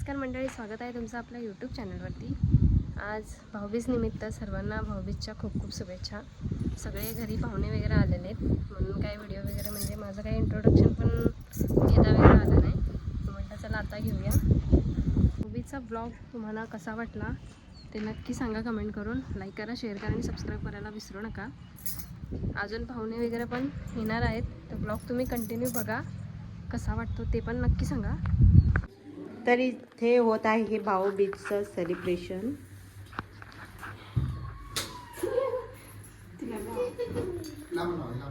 नमस्कार मंडळी स्वागत आहे तुमचं आपल्या यूट्यूब चॅनलवरती आज भाऊबीज निमित्त सर्वांना भाऊबीजच्या खूप खूप शुभेच्छा. सगळे घरी पाहुणे वगैरे आलेले आहेत. म्हणून काही व्हिडिओ वगैरे म्हणजे माझं काही इंट्रोडक्शन पण घेता वगैरे आलं नाही. म्हटलं चला आता घेऊया. भाऊबीजचा ब्लॉग तुम्हाला कसा वाटला ते नक्की सांगा कमेंट करून. लाईक करा शेअर करा आणि सबस्क्राईब करायला विसरू नका. अजून पाहुणे वगैरे पण येणार आहेत. तर ब्लॉग तुम्ही कंटिन्यू बघा. कसा वाटतो ते पण नक्की सांगा. तर इथे होत आहे हे भाऊबीजचं सेलिब्रेशन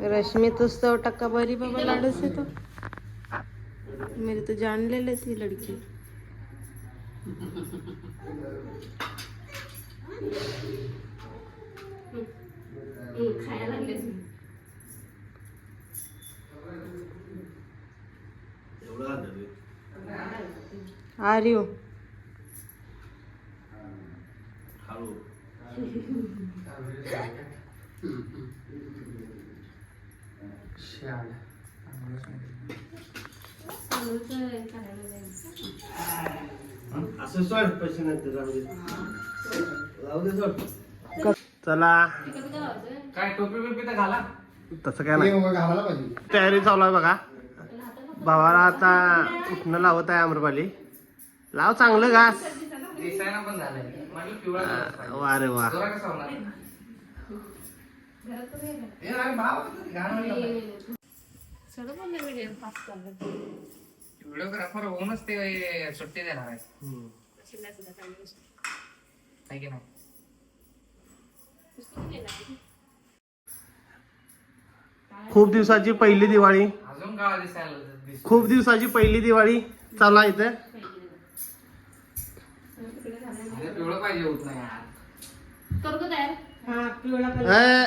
रश्मी उत्सव सौ टक्का बरी बाबा लाडू से तो. मेरे तो जान ले लेती लड़की. आ रही हूँ असं सोड पैसे नंतर राहू दे. राहू दे सोड. चला. काय टोपी बिपी तर घाला. तसं काय नाही. घालायला पाहिजे. तयारी चालू आहे बघा. भावाला आता उठणं लावत आहे अमरपाली लाव चांगलं घास. दिसायला पण झालंय. म्हटलं पिवळा कलर वा रे. व्हिडिओग्राफर होऊनच ते सुट्टी देणार आहे. है की नाही? खूप दिवसाची पहिली दिवाळी. अजून गावा दिसायला दिस खूप दिवसाची पहिली दिवाळी. चालू आहे इथे. पिवळं पाहिजे होत नाही यार. हा पिवळा कलर. ए,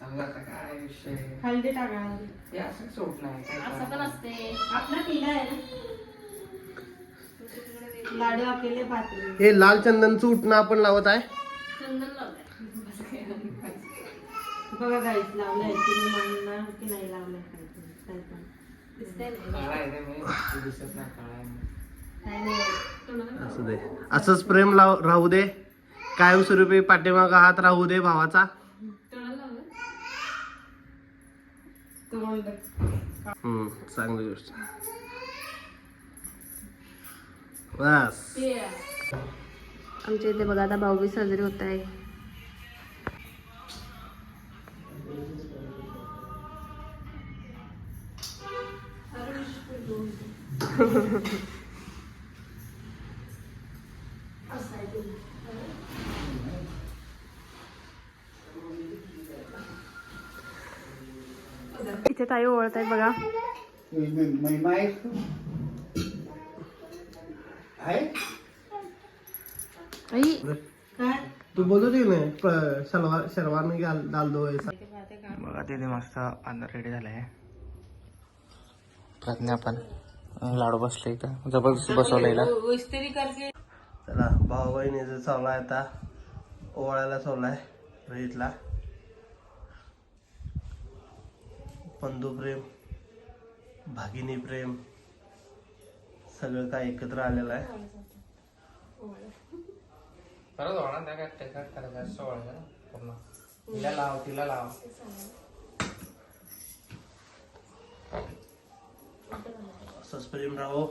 समजा आता काय विषय? हल्दी टाका हे असंच होत नाही काय करणार? आपला पिला आहे ना? लाडू अकेले पात्र हे लाल चंदनचं उठणं आपण लावत आहे? बघा गाईच लावलंय तुम्ही म्हणणार की नाही लावलंय. काय ते, काय पण. काळा आहे रे मी. ते दिसत नाही काळा आहे असू दे. असंच प्रेम लाव राहू दे. काय स्वरूपी पाठीमागा हात राहू दे भावाचा. हम्म चांगली गोष्ट. बस. आमच्या इथे बघा आता भाऊबी साजरी होत आहे इथे ताई ओळत आहे बघा तू बोलू दे नाही प- सलवार शर्वानी घाल डाल दो ऐसा बघा तिथे मस्त अन्न रेडी झालं आहे प्रज्ञा पण लाडू बसले इथं. जबरदस्त बसवलेला इस्त्री करके चला भाऊ बहिणीचं चालू आहे आता. ओवाळायला आहे रहितला. बंधू प्रेम भागिनी प्रेम सगळं काय एकत्र आलेलं आहे. परत होणार त्या काय टेकट करायचं सोळा पूर्ण. तिला लाव तिला लाव. असंच प्रेम राहो.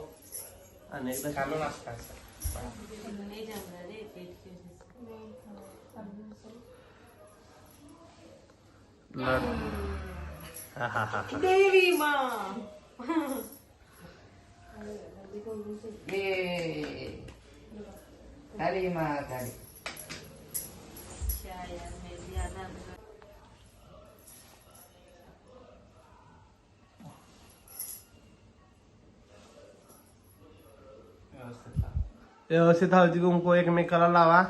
आणि एकदा घालून लढ. हा हा हा देवी मा ये खाली मा खाली व्यवस्थित लाव. व्यवस्थित हळदी कुंकू एकमेकाला लावा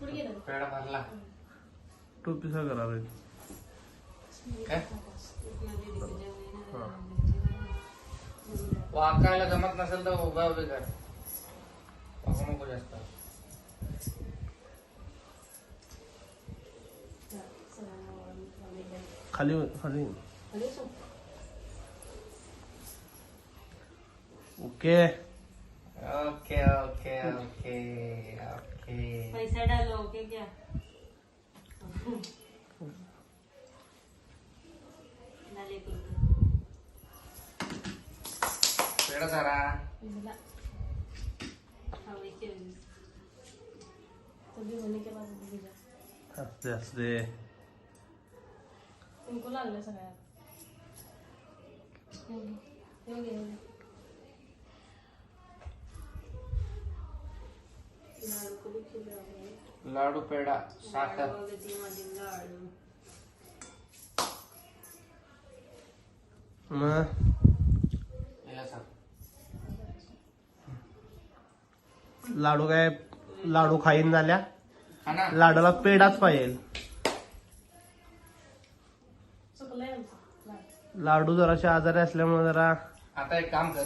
पेडा भरला. टोपी सा करा रे काय? वाकायला जमत नसेल तर उभा उभे कर. वाकू नको जास्त. खाली खाली. ओके. Okay okay okay. पैसा डालो ओके क्या डाले कुछ पेड जरा हवेचे तभी होने के बाद दीदी जा असते असते तुमको लागलं सगळ्यात लाडू पेडा साखर. लाडू काय लाडू खाईन झाल्या? हा ना. लाडूला पेडाच पाहिजे. लाडू. जराशे आजारी असल्यामुळे जरा आता एक काम कर.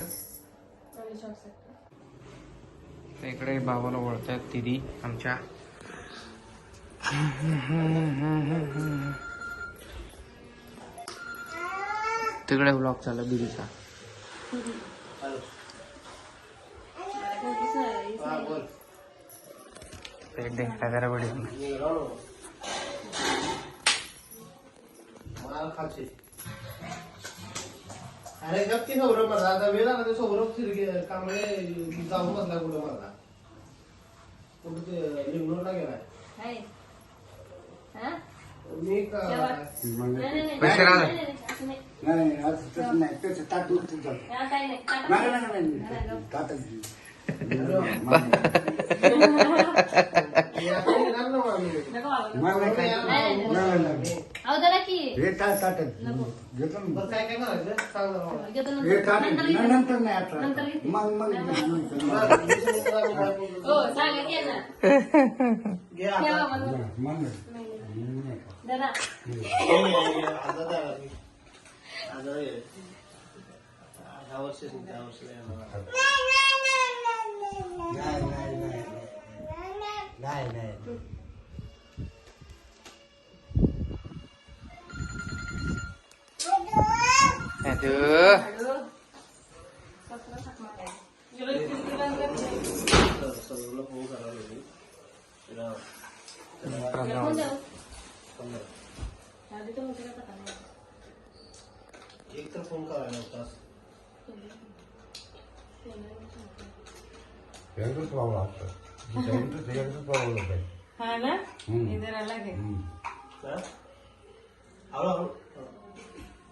तर इकडे बाबाला ओळखतात दिदी आमच्या. तिकडे ब्लॉग झाला दिदीचा. पेट दे काय करा पडेल अरे गप की सौरभ मला आता वेळ आला ते सौरभ शिरगे कांबळे जाऊन बसला कुठं मला कुठं ते लिंगलोरला गेलाय हाय हा मी का नाही नाही नाही पैसे राहणार. नाही, नाही, असं नाही. नाही नाही आज तसं नाही त्याचं ताट उलटून जातं. हा, काही नाही ताटात नाही नाही. नाही नाही नाही ताटच घे. आता येणार ना मग. नको बाबा, नको. मला हे ताट ताटच घेतो ना. बरं काय काय करायचं सांग जरा मला. घेतो हे नंतर ताट नंतर नाही, घेतो. नंतर नाही आता नंतर घेते. मग मग नंतर. बरं, वीस मिनिटं आम्ही काय बोलू. सांगा की ना घे आता. ठेवा बाबा. मग जरा आता द्या. आता. ह्या वर्षी नाही, त्या वर्षी नाही येणार. नाही नाही नाही नाही टाका ना. एक तर फोन करायला होता एकच पावलं असतं एकच एकच पावलं पाहिजे हा ना हम्म. हे जरा लागे हम्म. हा? हळू हळू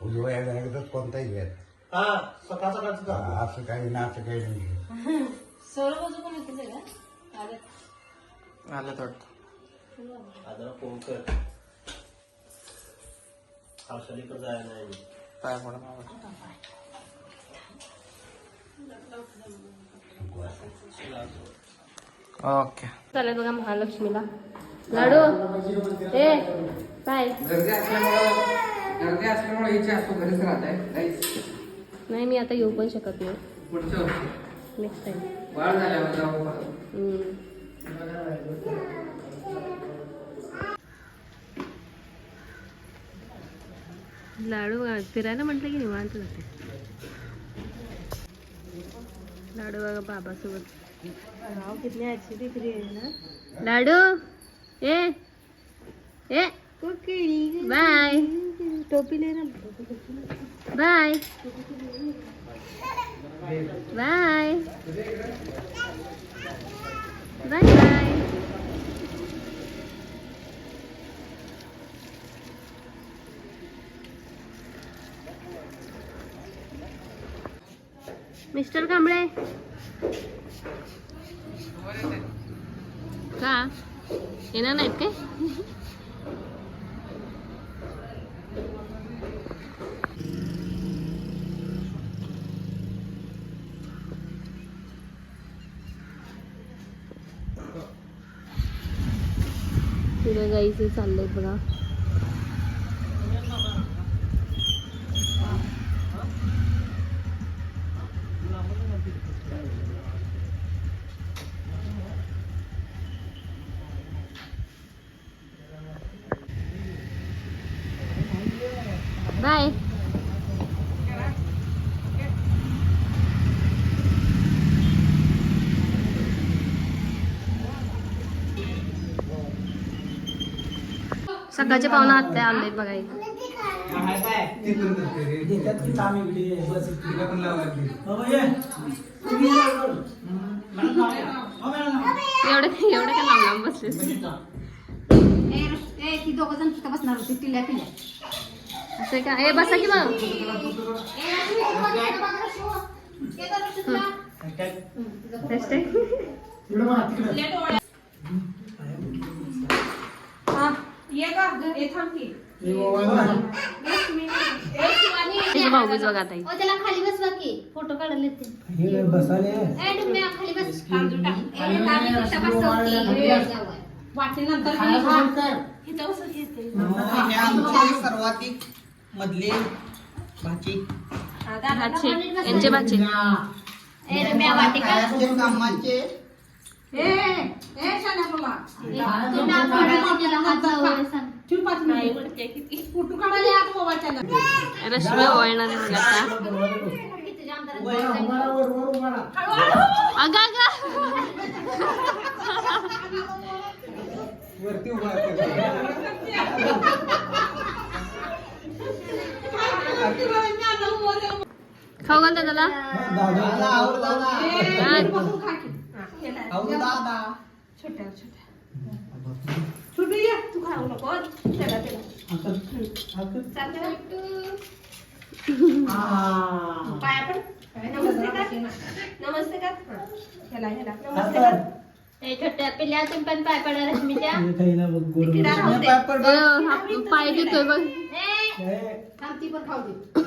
उजव्या एकदाच कोणताही घ्या हा सकाळ सकाळचं काम. असं काही ना असं काही नाही. सौरभ बाजू पण येते का? आलं. आलं थोडं आता फोन कर? हर्षलीकडे जायला नाही मी. काय पडा बाबा ओके. चालेल बघा महालक्ष्मीला. लाडू. ए काय गर्दी असल्यामुळं हिची असतो घरीच राहत आहे. नाही मी आता येऊ पण शकत नाही. पुढच्या वर्षी. नेक्स्ट टाइम बाळ झाल्यावर जाऊ. लाडू फिरायला म्हटलं की निवांत जाते. लाडू बघा बाबासोबत. है लाडू! ए! ए! बाय टोपी ले ना bye bye bye bye mister Kamble का येणार नाहीत काय तुला जायचं चाललंय बघा. सकाळचे पाहुणा आत्या आले बघा इथं. एवढे एवढे काय लांब लांब बसले ती? दोघ जण तिथं बसणार होती टिल्या पिल्या. असं का? ए बसा की मग. बघा. ताई. त्याला खाली बसवा की. फोटो खाली बस. सर्वाधिक मधले भाची. हा, यांचे भाचे. कामाचे ए, ए, शाण्या मुला. पाच मिनिटं. काढायला आत. रश्मी ओळणार आहे आता. खाऊ त्याला ए, बसून खा की. हा, केला. छोट्या छोट्या. छोटू ये. तू खाऊ नको त्याला त्याला? पाया पड. नमस्ते कर नमस्ते. ह्याला ह्याला. नमस्ते कर ए छोट्या पिल्या तुम्ही पण पाय पडा रश्मीच्या. हा पाय देतोय बघ. ए थांब ती पण खाऊ दे.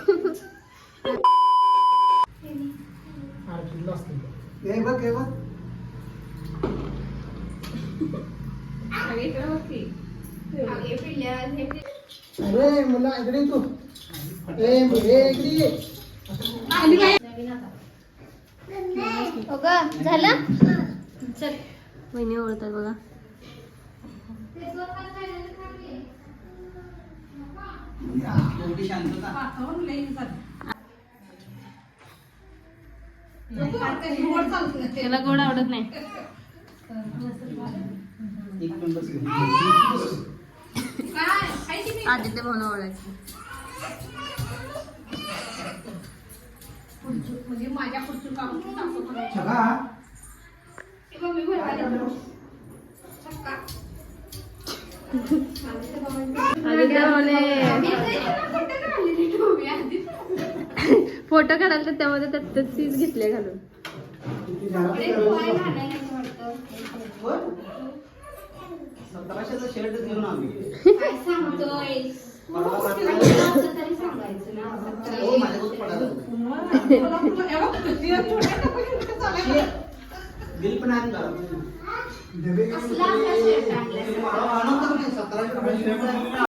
अरे, इकडे बघ की. हे अरे मुला इकडे तू ए मुले इकडे ये. आली बाई. हो ग झालं चल वहिनी ओळखतात बघा. त्याला गोड आवडत नाही आदित्य भाऊन ओळखायचं. माझ्या फोटो काढायला तर त्यामध्ये त्यात तीच घेतले घालून. नाही वाटतं. सतराशेचा शर्ट घेऊन आम्ही काय सांगतोय हो माझ्याकडून पडायला हे? बिल पण आहे? मला सतराशे.